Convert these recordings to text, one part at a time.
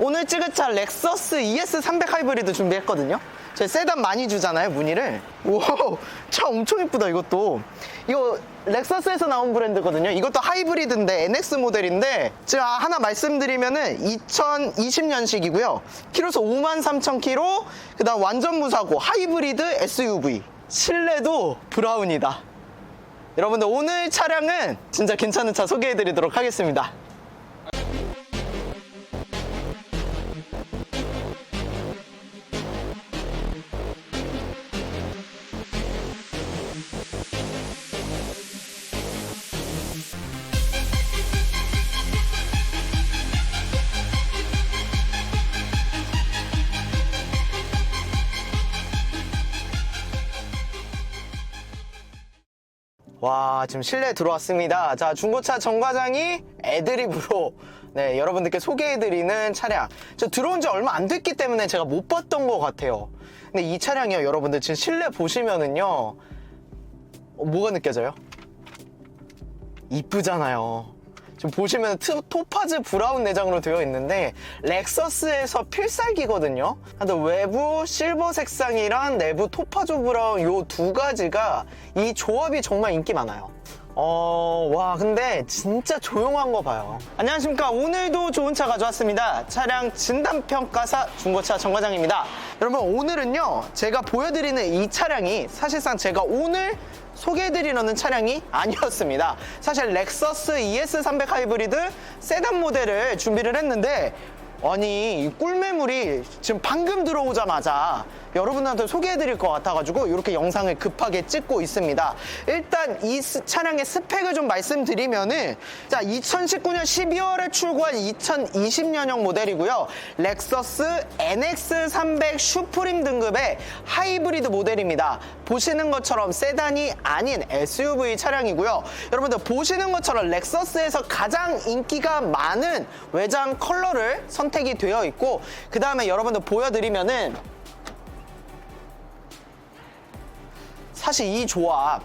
오늘 찍을 차 렉서스 ES300 하이브리드 준비했거든요. 제 세단 많이 주잖아요, 무늬를. 오, 차 엄청 이쁘다, 이것도. 이거 렉서스에서 나온 브랜드거든요. 이것도 하이브리드인데, NX 모델인데, 제가 하나 말씀드리면은 2020년식이고요. 키로수 53,000km, 그 다음 완전 무사고, 하이브리드 SUV. 실내도 브라운이다. 여러분들 오늘 차량은 진짜 괜찮은 차 소개해드리도록 하겠습니다. 와, 지금 실내에 들어왔습니다. 자, 중고차 정과장이 애드립으로 네, 여러분들께 소개해드리는 차량. 저 들어온 지 얼마 안 됐기 때문에 제가 못 봤던 것 같아요. 근데 이 차량이요, 여러분들 지금 실내 보시면은요, 어, 뭐가 느껴져요? 이쁘잖아요. 지금 보시면 트- 토파즈 브라운 내장으로 되어 있는데 렉서스에서 필살기거든요. 근데 외부 실버 색상이랑 내부 토파즈 브라운 요 두 가지가 이 조합이 정말 인기 많아요. 어, 와, 근데 진짜 조용한 거 봐요. 안녕하십니까. 오늘도 좋은 차 가져왔습니다. 차량 진단평가사 중고차 정과장입니다. 여러분, 오늘은요, 제가 보여드리는 이 차량이 사실상 제가 오늘 소개해드리려는 차량이 아니었습니다. 사실 렉서스 ES300 하이브리드 세단 모델을 준비를 했는데 아니 이 꿀매물이 지금 방금 들어오자마자 여러분한테 소개해 드릴 것 같아가지고 이렇게 영상을 급하게 찍고 있습니다. 일단 이 스- 차량의 스펙을 좀 말씀드리면은 자 2019년 12월에 출고한 2020년형 모델이고요. 렉서스 NX300 슈프림 등급의 하이브리드 모델입니다. 보시는 것처럼 세단이 아닌 SUV 차량이고요. 여러분들 보시는 것처럼 렉서스에서 가장 인기가 많은 외장 컬러를 선 택이 되어 있고 그 다음에 여러분들 보여드리면은 사실 이 조합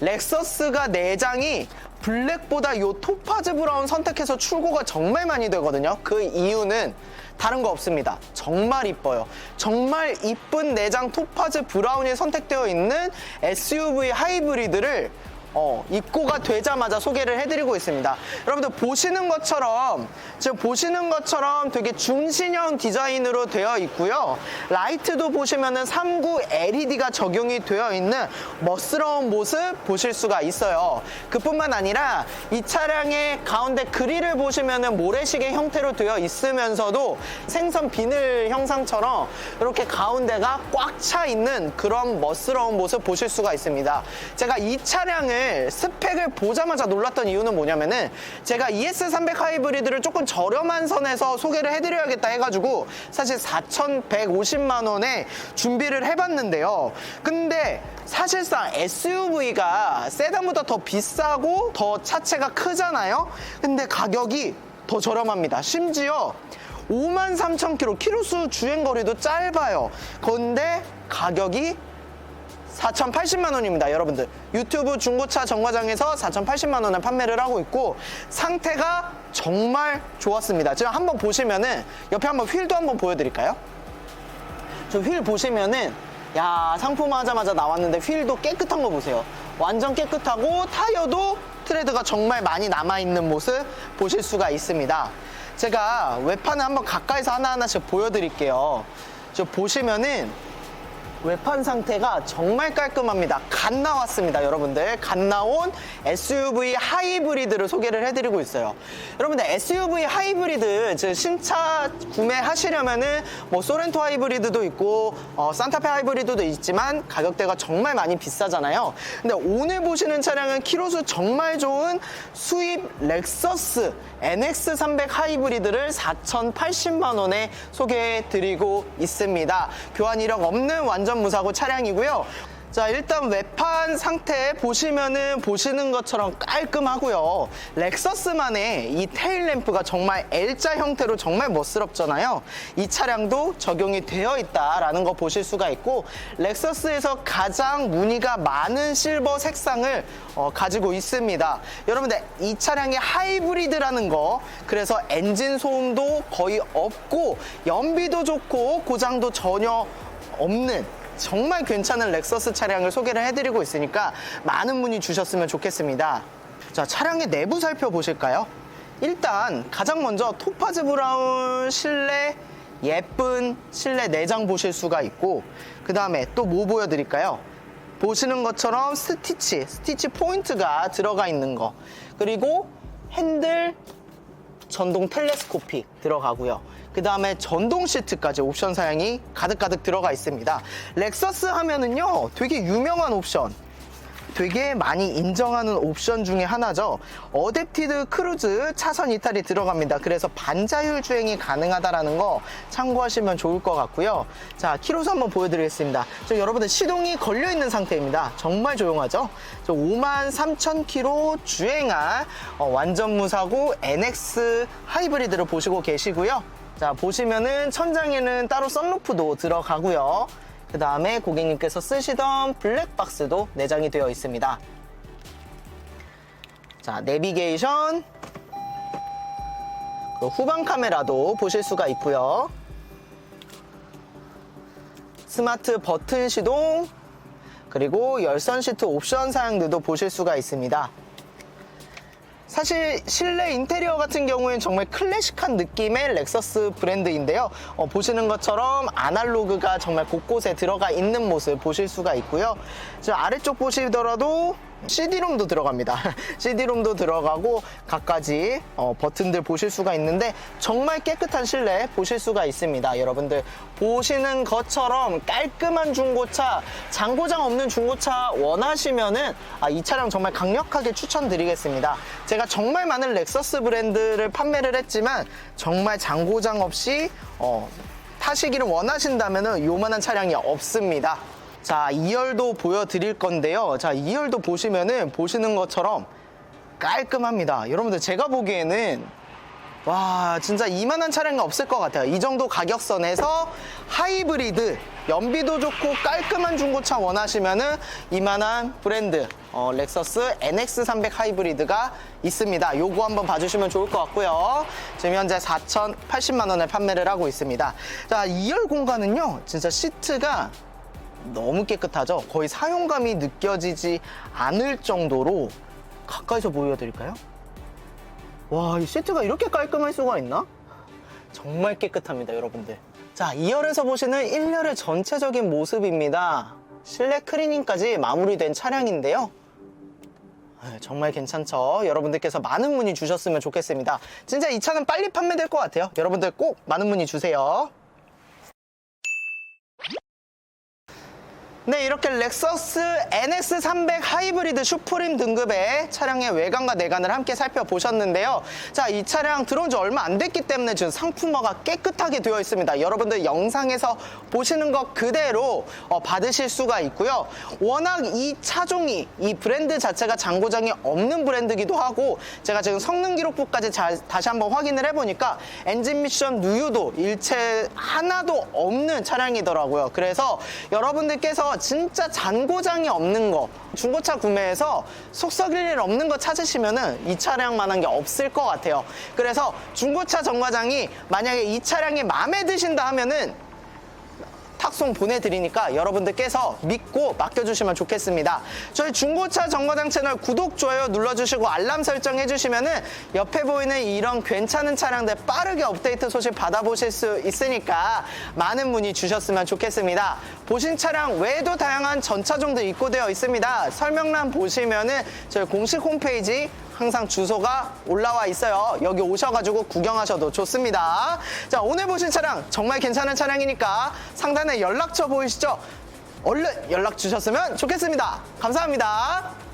렉서스가 내장이 블랙보다 요 토파즈 브라운 선택해서 출고가 정말 많이 되거든요. 그 이유는 다른 거 없습니다. 정말 이뻐요. 정말 이쁜 내장 토파즈 브라운이 선택되어 있는 SUV 하이브리드를 어, 입고가 되자마자 소개를 해드리고 있습니다. 여러분들 보시는 것처럼 지금 보시는 것처럼 되게 중신형 디자인으로 되어 있고요. 라이트도 보시면은 39 LED가 적용이 되어 있는 멋스러운 모습 보실 수가 있어요. 그뿐만 아니라 이 차량의 가운데 그릴을 보시면은 모래시계 형태로 되어 있으면서도 생선 비늘 형상처럼 이렇게 가운데가 꽉 차 있는 그런 멋스러운 모습 보실 수가 있습니다. 제가 이 차량을 스펙을 보자마자 놀랐던 이유는 뭐냐면은 제가 ES300 하이브리드를 조금 저렴한 선에서 소개를 해드려야겠다 해가지고 사실 4,150만 원에 준비를 해봤는데요. 근데 사실상 SUV가 세단보다 더 비싸고 더 차체가 크잖아요. 근데 가격이 더 저렴합니다. 심지어 53,000km 키로수 주행 거리도 짧아요. 그런데 가격이 4,080만 원입니다, 여러분들. 유튜브 중고차 정과장에서 4,080만 원에 판매를 하고 있고 상태가 정말 좋았습니다. 지금 한번 보시면은 옆에 한번 휠도 한번 보여드릴까요? 저 휠 보시면은 야 상품 하자마자 나왔는데 휠도 깨끗한 거 보세요. 완전 깨끗하고 타이어도 트레드가 정말 많이 남아있는 모습 보실 수가 있습니다. 제가 외판을 한번 가까이서 하나하나씩 보여드릴게요. 저 보시면은 외판 상태가 정말 깔끔합니다. 갓 나왔습니다, 여러분들. 갓 나온 SUV 하이브리드를 소개를 해드리고 있어요. 여러분들 SUV 하이브리드 즉 신차 구매하시려면은 뭐 소렌토 하이브리드도 있고 어, 산타페 하이브리드도 있지만 가격대가 정말 많이 비싸잖아요. 근데 오늘 보시는 차량은 키로수 정말 좋은 수입 렉서스 NX300 하이브리드를 4,080만 원에 소개해 드리고 있습니다. 교환 이력 없는 완전 무사고 차량이고요. 자, 일단 외판 상태 보시면은 보시는 것처럼 깔끔하고요. 렉서스만의 이 테일 램프가 정말 L자 형태로 정말 멋스럽잖아요. 이 차량도 적용이 되어 있다라는 거 보실 수가 있고 렉서스에서 가장 무늬가 많은 실버 색상을 어, 가지고 있습니다. 여러분들 이 차량이 하이브리드라는 거 그래서 엔진 소음도 거의 없고 연비도 좋고 고장도 전혀 없는 정말 괜찮은 렉서스 차량을 소개를 해드리고 있으니까 많은 문의 주셨으면 좋겠습니다. 자, 차량의 내부 살펴보실까요? 일단 가장 먼저 토파즈 브라운 실내 예쁜 실내 내장 보실 수가 있고 그 다음에 또 뭐 보여드릴까요? 보시는 것처럼 스티치, 스티치 포인트가 들어가 있는 거 그리고 핸들 전동 텔레스코픽 들어가고요. 그 다음에 전동 시트까지 옵션 사양이 가득가득 들어가 있습니다. 렉서스 하면은요, 되게 유명한 옵션. 되게 많이 인정하는 옵션 중에 하나죠. 어댑티드 크루즈 차선 이탈이 들어갑니다. 그래서 반자율 주행이 가능하다라는 거 참고하시면 좋을 것 같고요. 자, 키로수 한번 보여드리겠습니다. 저 여러분들 시동이 걸려 있는 상태입니다. 정말 조용하죠? 저 5만 3천 킬로 주행한 어, 완전 무사고 NX 하이브리드를 보시고 계시고요. 자, 보시면은 천장에는 따로 썬루프도 들어가고요. 그 다음에 고객님께서 쓰시던 블랙박스도 내장이 되어 있습니다. 자, 내비게이션. 그 후방 카메라도 보실 수가 있고요. 스마트 버튼 시동, 그리고 열선 시트 옵션 사양들도 보실 수가 있습니다. 사실 실내 인테리어 같은 경우에는 정말 클래식한 느낌의 렉서스 브랜드인데요. 어, 보시는 것처럼 아날로그가 정말 곳곳에 들어가 있는 모습 보실 수가 있고요. 저 아래쪽 보시더라도 CD롬도 들어갑니다. CD롬도 들어가고 각가지 어, 버튼들 보실 수가 있는데 정말 깨끗한 실내 보실 수가 있습니다. 여러분들 보시는 것처럼 깔끔한 중고차, 장고장 없는 중고차 원하시면은 아, 이 차량 정말 강력하게 추천드리겠습니다. 제가 정말 많은 렉서스 브랜드를 판매를 했지만 정말 장고장 없이 어, 타시기를 원하신다면은 요만한 차량이 없습니다. 자, 2열도 보여드릴 건데요. 자, 2열도 보시면은 보시는 것처럼 깔끔합니다. 여러분들 제가 보기에는 와, 진짜 이만한 차량이 없을 것 같아요. 이 정도 가격선에서 하이브리드, 연비도 좋고 깔끔한 중고차 원하시면은 이만한 브랜드, 어, 렉서스 NX300 하이브리드가 있습니다. 요거 한번 봐주시면 좋을 것 같고요. 지금 현재 4,080만 원에 판매를 하고 있습니다. 자, 2열 공간은요, 진짜 시트가 너무 깨끗하죠? 거의 사용감이 느껴지지 않을 정도로 가까이서 보여드릴까요? 와, 이 시트가 이렇게 깔끔할 수가 있나? 정말 깨끗합니다, 여러분들. 자, 2열에서 보시는 1열의 전체적인 모습입니다. 실내 클리닝까지 마무리된 차량인데요. 네, 정말 괜찮죠? 여러분들께서 많은 문의 주셨으면 좋겠습니다. 진짜 이 차는 빨리 판매될 것 같아요. 여러분들 꼭 많은 문의 주세요. 네, 이렇게 렉서스 NX300 하이브리드 슈프림 등급의 차량의 외관과 내관을 함께 살펴보셨는데요. 자, 이 차량 들어온 지 얼마 안 됐기 때문에 지금 상품화가 깨끗하게 되어 있습니다. 여러분들 영상에서 보시는 것 그대로 어, 받으실 수가 있고요. 워낙 이 차종이 이 브랜드 자체가 장고장이 없는 브랜드기도 하고 제가 지금 성능 기록부까지 잘, 다시 한번 확인을 해보니까 엔진 미션 누유도 일체 하나도 없는 차량이더라고요. 그래서 여러분들께서 진짜 잔고장이 없는 거 중고차 구매해서 속 썩일 일 없는 거 찾으시면은 이 차량만한 게 없을 것 같아요. 그래서 중고차 정과장이 만약에 이 차량이 마음에 드신다 하면은 탁송 보내드리니까 여러분들께서 믿고 맡겨주시면 좋겠습니다. 저희 중고차 정거장 채널 구독, 좋아요 눌러주시고 알람 설정 해주시면은 옆에 보이는 이런 괜찮은 차량들 빠르게 업데이트 소식 받아보실 수 있으니까 많은 문의 주셨으면 좋겠습니다. 보신 차량 외에도 다양한 전차종들 입고되어 있습니다. 설명란 보시면은 저희 공식 홈페이지 항상 주소가 올라와 있어요. 여기 오셔가지고 구경하셔도 좋습니다. 자, 오늘 보신 차량 정말 괜찮은 차량이니까 상단에 연락처 보이시죠? 얼른 연락 주셨으면 좋겠습니다. 감사합니다.